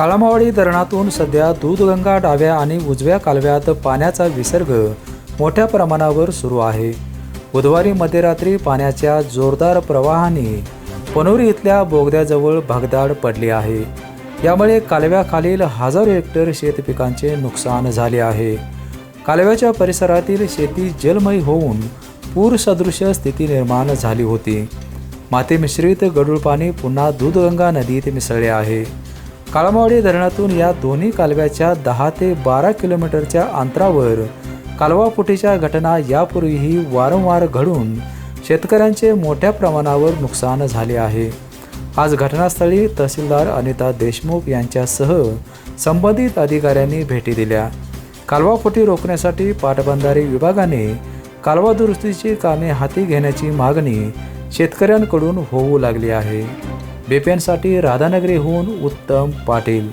काळामावाडी धरणातून सध्या दूधगंगा डाव्या आणि उजव्या कालव्यात पाण्याचा विसर्ग मोठ्या प्रमाणावर सुरू आहे. बुधवारी मध्यरात्री पाण्याच्या जोरदार प्रवाहाने पनोरी इथल्या बोगद्याजवळ भगदाड पडली आहे. यामुळे कालव्याखालील हजारो हेक्टर शेतपिकांचे नुकसान झाले आहे. कालव्याच्या परिसरातील शेती जलमयी होऊन पूरसदृश स्थिती निर्माण झाली होती. माती मिश्रित गडूळ पाणी पुन्हा दूधगंगा नदीत मिसळले आहे. काळमावाडी धरणातून या दोन्ही कालव्याच्या दहा ते बारा किलोमीटरच्या अंतरावर कालवापुटीच्या घटना यापूर्वीही वारंवार घडून शेतकऱ्यांचे मोठ्या प्रमाणावर नुकसान झाले आहे. आज घटनास्थळी तहसीलदार अनिता देशमुख यांच्यासह संबंधित अधिकाऱ्यांनी भेटी दिल्या. कालवाफुटी रोखण्यासाठी पाटबंधारे विभागाने कालवा दुरुस्तीची कामे हाती घेण्याची मागणी शेतकऱ्यांकडून होऊ लागली आहे. बेप्यांसाठी राधानगरीहून उत्तम पाटील